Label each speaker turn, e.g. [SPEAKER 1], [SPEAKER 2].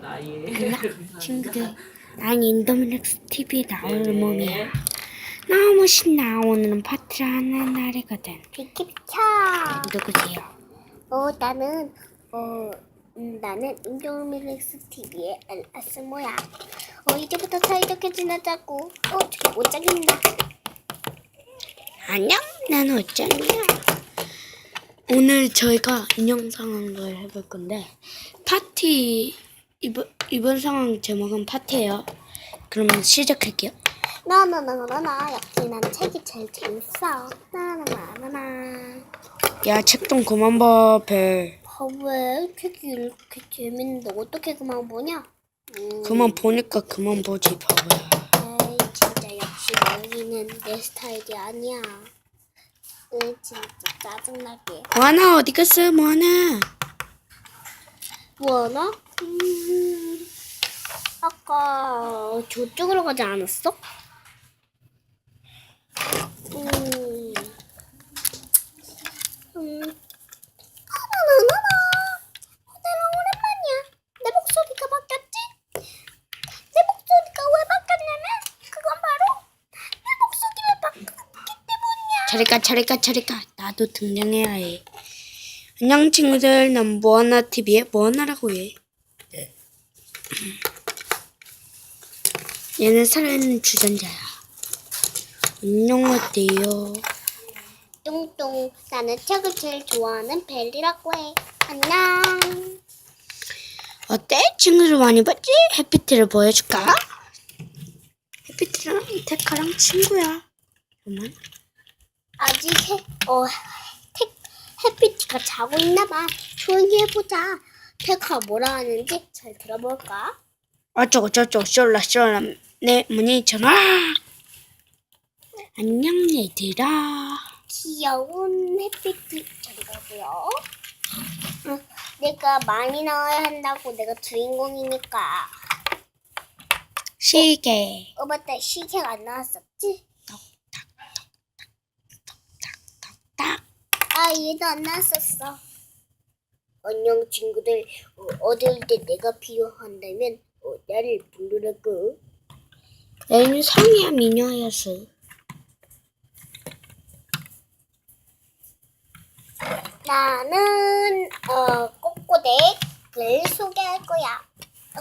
[SPEAKER 1] 나의
[SPEAKER 2] 안녕 친구들 난 인도미렉스 TV에 나올 몸이야 너무 신나 오늘은 파티를 하는 날이거든
[SPEAKER 3] 비켜 비켜.
[SPEAKER 2] 누구세요?
[SPEAKER 3] 어 나는 어 음, 나는 인조미렉스 TV의 알아스모야. 어 이제부터 사이좋게 지내자고. 어 저기 못 자겠다.
[SPEAKER 2] 안녕 난 어쩌냐 오늘 저희가 인형 상황을 해볼 건데 파티 이번, 이번 상황 제목은 파티예요 그러면 시작할게요
[SPEAKER 3] 나나나나나 역시 난 책이 제일 재밌어. 나나나나나.
[SPEAKER 2] 야 책 좀 그만 봐별
[SPEAKER 3] 왜 책이 이렇게 재밌는데 어떻게 그만 보냐? 음,
[SPEAKER 2] 그만 보니까 그만 보지 바보야
[SPEAKER 3] 에이 진짜 역시 여기는 내 스타일이 아니야. 으 진짜 짜증나게.
[SPEAKER 2] 뭐하나 어디 갔어 뭐하나
[SPEAKER 3] 뭐하나? 음, 아까 저쪽으로 가지 않았어? 음, 음, 아나나나나. 오늘은 오랜만이야. 내 목소리가 바뀌었지? 내 목소리가 왜 바뀌었냐면 그건 바로 내 목소리를 바꿨기 때문이야.
[SPEAKER 2] 저리가 저리가 저리가 나도 등장해야 해 안녕 친구들 난 뭐하나 TV에 뭐하나라고 해 얘는 살아있는 주전자야 안녕 어때요
[SPEAKER 3] 뚱뚱 나는 책을 제일 좋아하는 벨리라고 해. 안녕.
[SPEAKER 2] 어때 친구들 많이 봤지 해피티를 보여줄까 해피티랑 테카랑 친구야 그만
[SPEAKER 3] 아직 해, 어, 태, 해피티가 자고 있나 봐. 조용히 해보자. 테카 뭐라 하는지 잘 들어볼까?
[SPEAKER 2] 어쩌고 저쩌고 쏠라 쏠라 내 문이 전화 안녕 얘들아
[SPEAKER 3] 귀여운 가고요. 응, 내가 많이 나와야 한다고 내가 주인공이니까.
[SPEAKER 2] 시계
[SPEAKER 3] 어 맞다 시계가 안 나왔었지? 딱아 얘도 안 나왔었어. 안녕 친구들. 어, 어딜 때 내가 필요한다면 어, 나를 부르라고.
[SPEAKER 2] 얘는 성이야 미녀였어
[SPEAKER 3] 나는 어 꼬꼬댁을 소개할 거야. 어,